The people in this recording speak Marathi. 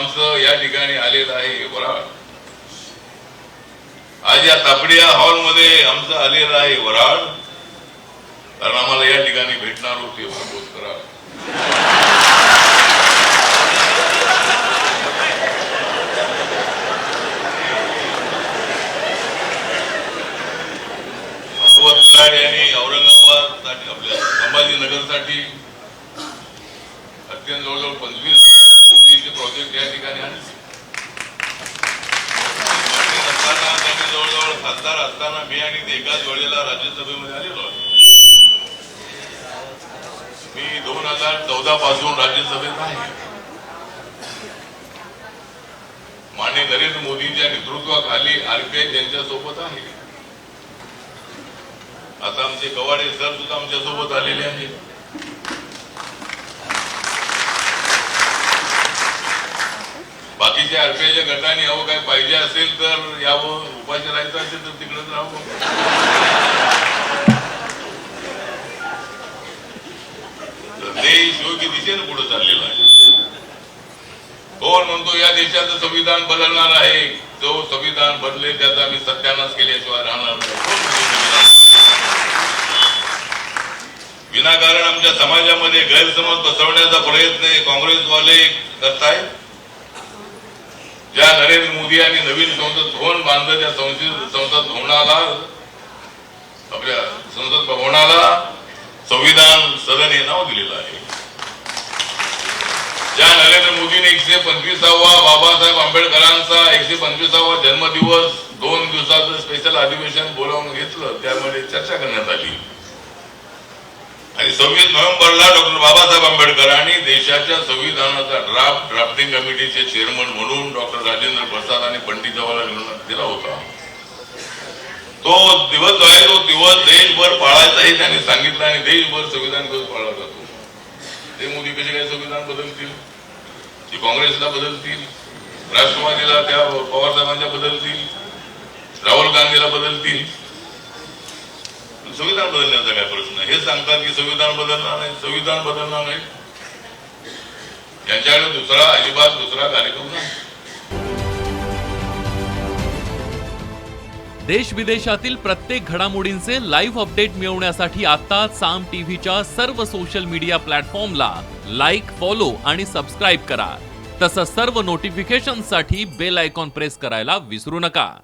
आमचं या ठिकाणी आलेलं आहे वराड आज या तापडिया हॉलमध्ये आमचं आलेलं आहे वराड कारण आम्हाला या ठिकाणी भेटणार होते भागवत करा. यांनी औरंगाबादसाठी आपल्या संभाजीनगरसाठी अत्यंत जवळजवळ पंचवीस प्रोजेक्ट या ठिकाणी आणले. असताना त्यांनी जवळजवळ खासदार असताना मी आणि ते एकाच वेळेला राज्यसभेमध्ये आलेलो आहे. मी दोन हजार चौदा पासून राज्यसभेत आहे. माननीय नरेंद्र मोदींच्या नेतृत्वाखाली आरपीआय त्यांच्यासोबत आहे. आता आमचे कवाडे सर सुद्धा आमच्यासोबत आलेले आहेत. बाकीच्या आरपीआयच्या गटाने यावं काय पाहिजे असेल तर यावं. उपाशी राहायचं असेल तर तिकडेच राहावं. तर देश योग्य दिशेने पुढे चाललेला आहे. कोण म्हणतो या देशाचं संविधान बदलणार आहे? जो संविधान बदले त्याचा आम्ही सत्यानाश केल्याशिवाय राहणार नाही. विनाकारण आमच्या समाजामध्ये गैरसमज बसवण्याचा प्रयत्न हे काँग्रेसवाले करतायत. ज्या नरेंद्र मोदी यांनी नवीन संसद भवन बांधलं त्या संसद संसद भवनाला आपल्या संसद भवनाला संविधान सदन हे नाव दिलेलं आहे. ज्या नरेंद्र मोदीने एकशे पंचवीसावा बाबासाहेब आंबेडकरांचा एकशे पंचवीसावा जन्मदिवस दोन दिवसाचं स्पेशल अधिवेशन बोलावून घेतलं त्यामध्ये चर्चा करण्यात आली. आणि सव्वीस नोव्हेंबरला डॉक्टर बाबासाहेब आंबेडकरांनी देशाच्या संविधानाचा ड्राफ्ट ड्राफ्टिंग कमिटीचे चेअरमन म्हणून डॉक्टर राजेंद्र प्रसाद आणि पंडित जवाहरलाल दिला होता. तो दिवस जो आहे तो दिवस देशभर पाळायचाही त्यांनी सांगितलं आणि देशभर संविधान दिवस पाळला जातो. ते मोदी कसे काय संविधान बदलतील ते काँग्रेसला बदलतील राष्ट्रवादीला त्या पवार साहेबांच्या बदलतील राहुल गांधीला बदलतील. संविधान बदलण्याचा काय प्रश्न हे सांगतात की संविधान बदलणार नाही. संविधान बदलणार नाही. यांच्याकडे दुसरा अजिबात दुसरा कार्यक्रम नाही. देश विदेशातील प्रत्येक घडामोडींचे लाईव्ह अपडेट मिळवण्यासाठी आता साम टीव्हीच्या सर्व सोशल मीडिया प्लॅटफॉर्मला लाईक फॉलो आणि सबस्क्राईब करा. तसंच सर्व नोटिफिकेशनसाठी बेल आयकॉन प्रेस करायला विसरू नका.